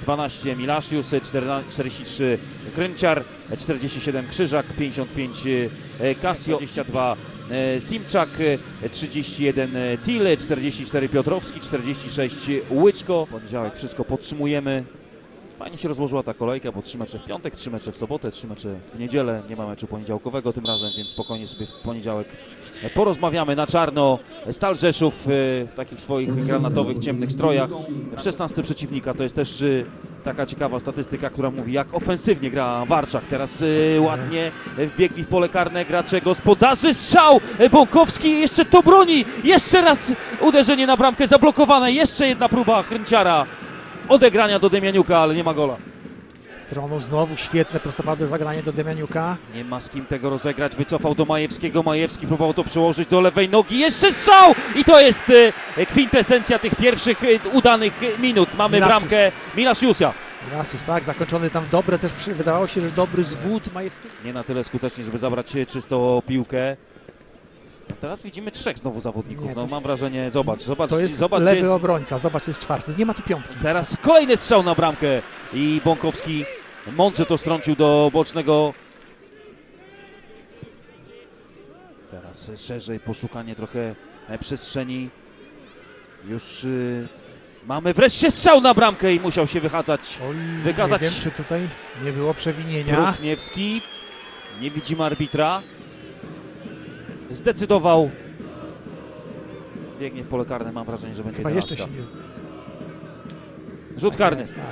12 Milaszius, 14 43 Kręciar, 47 Krzyżak, 55 e, Casio, 22 e, Simczak, e, 31 Til, 44 Piotrowski, 46 Łyczko. Poniedziałek wszystko podsumujemy. Fajnie się rozłożyła ta kolejka, bo trzy mecze w piątek, trzy mecze w sobotę, trzy mecze w niedzielę. Nie ma meczu poniedziałkowego tym razem, więc spokojnie sobie w poniedziałek porozmawiamy na czarno. Stal Rzeszów e, w takich swoich granatowych, ciemnych strojach. W 16 przeciwnika to jest też e, taka ciekawa statystyka, która mówi jak ofensywnie gra Warczak. Teraz e, ładnie wbiegli w pole karne gracze gospodarzy. Strzał! Bąkowski jeszcze to broni! Jeszcze raz uderzenie na bramkę zablokowane. Jeszcze jedna próba Chręciara odegrania do Demianiuka, ale nie ma gola. Stroną znowu świetne prostopadłe zagranie do Demianiuka. Nie ma z kim tego rozegrać. Wycofał do Majewskiego. Majewski próbował to przełożyć do lewej nogi. Jeszcze strzał! I to jest e, kwintesencja tych pierwszych e, udanych e, minut. Mamy Milasius. bramkę Milasiusia. Grasus, tak, zakończony tam dobre też, przy- wydawało się, że dobry zwód Majewskiego. Nie na tyle skutecznie, żeby zabrać e, czysto piłkę. Teraz widzimy trzech znowu zawodników. Nie, No to- mam wrażenie, zobacz, zobacz, To jest zobacz, gdzie lewy jest obrońca, zobacz, jest czwarty, nie ma tu piątki. Teraz kolejny strzał na bramkę i Bąkowski mądrze to strącił do bocznego. Teraz szerzej poszukanie trochę e, przestrzeni. Już y, mamy wreszcie strzał na bramkę i musiał się wychadzać Oj, Wykazać- nie wiem, czy tutaj nie było przewinienia. Pruchniewski. Nie widzimy arbitra. Zdecydował. Biegnie w pole karne, mam wrażenie, że będzie Chyba jeszcze się nie... Rzut karny. Jest, tak,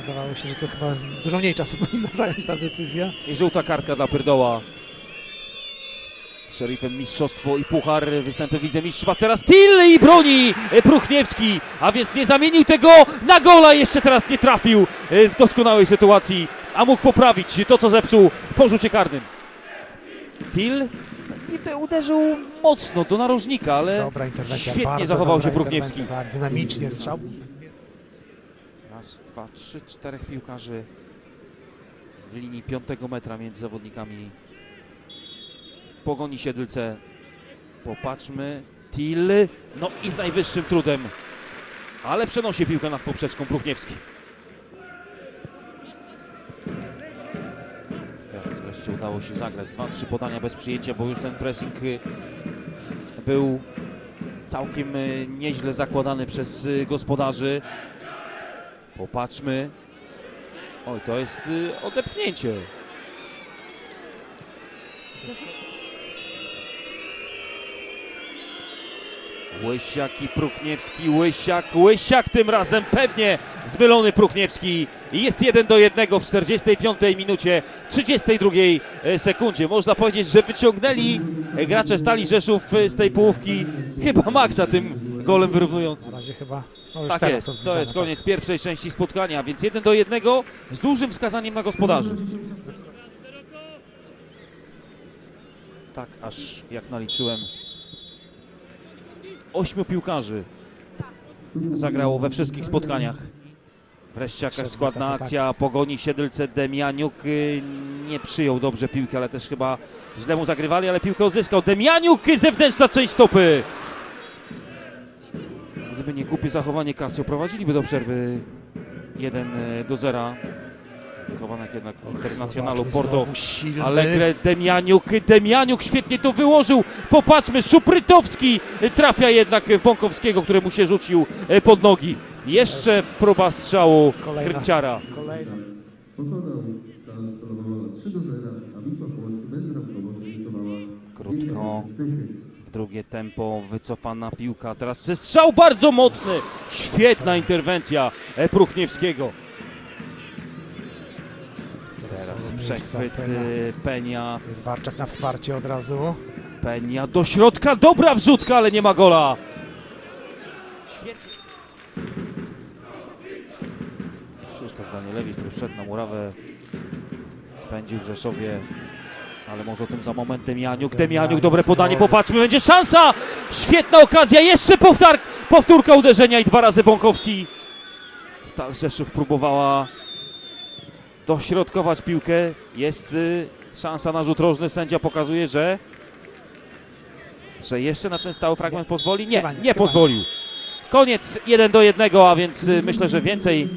wydawało się, że to chyba dużo mniej czasu powinna zająć ta decyzja. I żółta kartka dla Pyrdoła. Z szerifem mistrzostwo i puchar, występy wicemistrzów, a teraz Till i broni e, Pruchniewski, a więc nie zamienił tego na gola, jeszcze teraz nie trafił e, w doskonałej sytuacji, a mógł poprawić to, co zepsuł po rzucie karnym. Till niby uderzył mocno do narożnika, ale świetnie bardzo zachował się interwencja, Tak, dynamicznie strzał. Raz, dwa, trzy, czterech piłkarzy w linii piątego metra między zawodnikami Pogoni Siedlce. Popatrzmy. Til. No i z najwyższym trudem. Ale przenosi piłkę nad poprzeczką Pruchniewski. Wreszcie udało się zagrać. Dwa, trzy podania bez przyjęcia, bo już ten pressing y, był całkiem y, nieźle zakładany przez y, gospodarzy. Popatrzmy. Oj, to jest odepchnięcie. Łysiak i Pruchniewski, Łysiak, Łysiak tym razem pewnie zmylony Pruchniewski. Jest 1 do 1 w 45 minucie, 32 e, sekundzie. Można powiedzieć, że wyciągnęli gracze Stali Rzeszów e, z tej połówki chyba maksa tym golem wyrównującym. Na razie chyba. No Tak jest, to jest koniec pierwszej części spotkania, więc 1 do 1 z dużym wskazaniem na gospodarzy. Tak, aż jak naliczyłem, ośmiu piłkarzy zagrało we wszystkich spotkaniach. Wreszcie jakaś składna akcja pogoni Siedlce Demianiuk y, nie przyjął dobrze piłki, ale też chyba źle mu zagrywali, ale piłkę odzyskał. Demianiuk, y, zewnętrzna część stopy. Gdyby nie głupie zachowanie Casio, prowadziliby do przerwy 1 do 0. Wychowanek jednak internacjonalu Porto. Allegre, Demianiuk, Demianiuk świetnie to wyłożył. Popatrzmy, Szuprytowski trafia jednak w Bąkowskiego, któremu się rzucił e, pod nogi. Jeszcze próba strzału Kolejna. Krótko, w drugie tempo, wycofana piłka. Teraz strzał bardzo mocny. Świetna interwencja e, Pruchniewskiego. Teraz przechwyt Penia. Jest Warczak na wsparcie od razu. Penia do środka, dobra wrzutka, ale nie ma gola. Świetnie. Krzysztof Danielewicz, który wszedł na murawę, spędził w Rzeszowie, ale może o tym za moment Demianiuk. Demianiuk, dobre podanie, popatrzmy, będzie szansa! Świetna okazja, jeszcze powtar, powtórka uderzenia i dwa razy Bąkowski. Stal Rzeszów próbowała dośrodkować piłkę, jest y, szansa na rzut rożny, sędzia pokazuje, że że jeszcze na ten stały fragment pozwoli? Nie, nie, pozwolił. Koniec 1 do 1, a więc y, myślę, że więcej